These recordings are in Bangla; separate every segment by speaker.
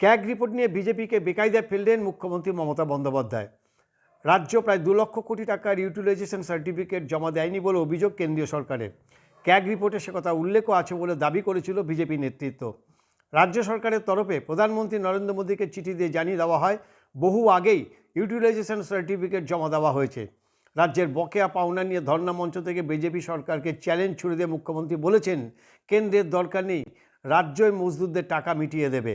Speaker 1: ক্যাগ রিপোর্ট নিয়ে বিজেপিকে বেকায়দায় ফেললেন মুখ্যমন্ত্রী মমতা বন্দ্যোপাধ্যায়। রাজ্য প্রায় দু লক্ষ কোটি টাকার ইউটিলাইজেশন সার্টিফিকেট জমা দেয়নি বলে অভিযোগ কেন্দ্রীয় সরকারের। ক্যাগ রিপোর্টে সে কথা উল্লেখও আছে বলে দাবি করেছিল বিজেপি নেতৃত্ব। রাজ্য সরকারের তরফে প্রধানমন্ত্রী নরেন্দ্র মোদীকে চিঠি দিয়ে জানিয়ে দেওয়া হয়, বহু আগেই ইউটিলাইজেশন সার্টিফিকেট জমা দেওয়া হয়েছে। রাজ্যের বকেয়া পাওনা নিয়ে ধর্ণা মঞ্চ থেকে বিজেপি সরকারকে চ্যালেঞ্জ ছুড়ে দিয়ে মুখ্যমন্ত্রী বলেছেন, কেন্দ্রের দরকার নেই, রাজ্যই মজদুরদের টাকা মিটিয়ে দেবে।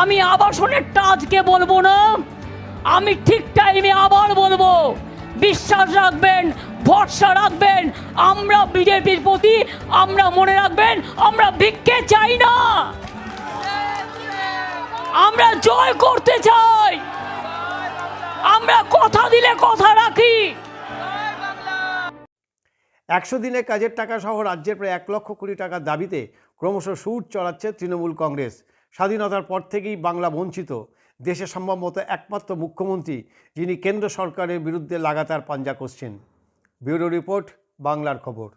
Speaker 2: আমি আবাসনেরটা আজকে বলব না। আমি ঠিক টাইমে আবার বলব, বিশ্বাস রাখবেন, ভরসা রাখবেন, আমরা বিজেপির প্রতি, আমরা মনে রাখবেন, আমরা ভিক্ষে চাই না। আমরা জয় করতে চাই। আমরা কথা দিলে কথা রাখি।
Speaker 1: একশো দিনে কাজের টাকা সহ রাজ্যের প্রায় এক লক্ষ কোটি টাকার দাবিতে ক্রমশ সুর চড়াচ্ছে তৃণমূল কংগ্রেস। স্বাধীনতার পর থেকেই বাংলা বঞ্চিত। দেশে সম্ভবত একমাত্র মুখ্যমন্ত্রী যিনি কেন্দ্র সরকারের বিরুদ্ধে লাগাতার পাঞ্জা করছেন। ব্যুরো রিপোর্ট, বাংলার খবর।